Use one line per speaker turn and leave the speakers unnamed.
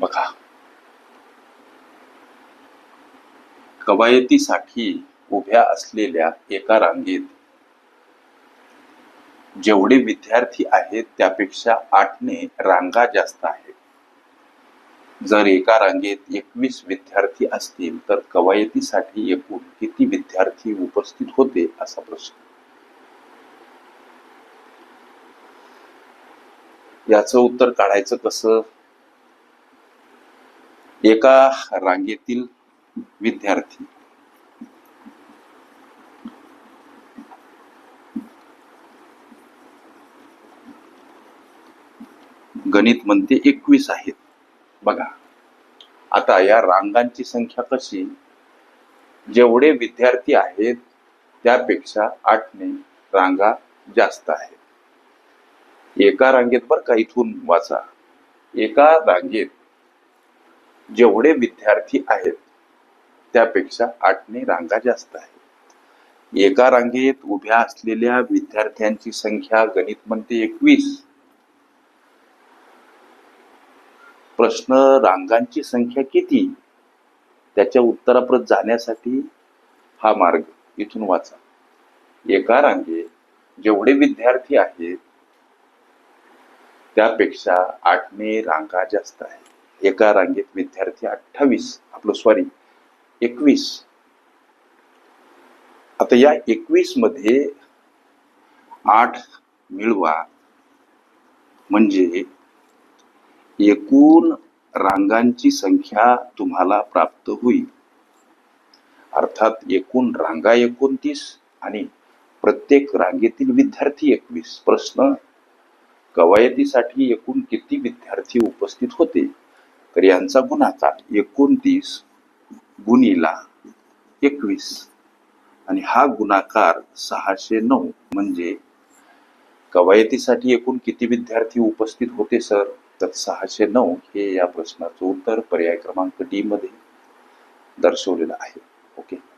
बघा. कवायतीसाठी उभ्या असलेल्या एका रांगेत जेवढे विद्यार्थी आहेत त्यापेक्षा आठने रांगा जास्त आहेत. जर एका रांगेत एकवीस विद्यार्थी असतील तर कवायतीसाठी एकूण किती विद्यार्थी उपस्थित होते असा प्रश्न. याचं उत्तर काढायचं कसं? एका रांगेतील विद्यार्थी. गणित म्हणते एकवीस आहेत. बघा आता या रांगांची संख्या कशी? जेवढे विद्यार्थी आहेत त्यापेक्षा आठने रांगा जास्त आहेत. एका रांगेत बर का इथून वाचा. एका रांगेत जेवढे विद्यार्थी आहेत त्यापेक्षा आठने रांगा जास्त आहेत. एका रांगेत उभ्या असलेल्या विद्यार्थ्यांची संख्या गणित म्हणते एकवीस. प्रश्न रांगांची संख्या किती? त्याच्या उत्तराप्रत जाण्यासाठी हा मार्ग इथून वाचा. एका रांगेत जेवढे विद्यार्थी आहेत त्यापेक्षा आठने रांगा जास्त आहे एका रांगेत विद्यार्थी अठ्ठावीस आपलं सॉरी एकवीस. आता या एकवीसमध्ये आठ मिळवा. म्हणजे एकूण रांगांची संख्या तुम्हाला प्राप्त होईल. अर्थात एकूण रांगा एकोणतीस आणि प्रत्येक रांगेतील विद्यार्थी एकवीस. प्रश्न कवायतीसाठी एकूण किती विद्यार्थी उपस्थित होते? तर यांचा गुणाकार एकोणतीस गुणीला एकवीस. आणि हा गुणाकार सहाशे नऊ म्हणजे कवायतीसाठी एकूण किती विद्यार्थी उपस्थित होते सर? तर सहाशे नऊ हे या प्रश्नाचं उत्तर पर्याय क्रमांक डी मध्ये दर्शवलेलं आहे. ओके.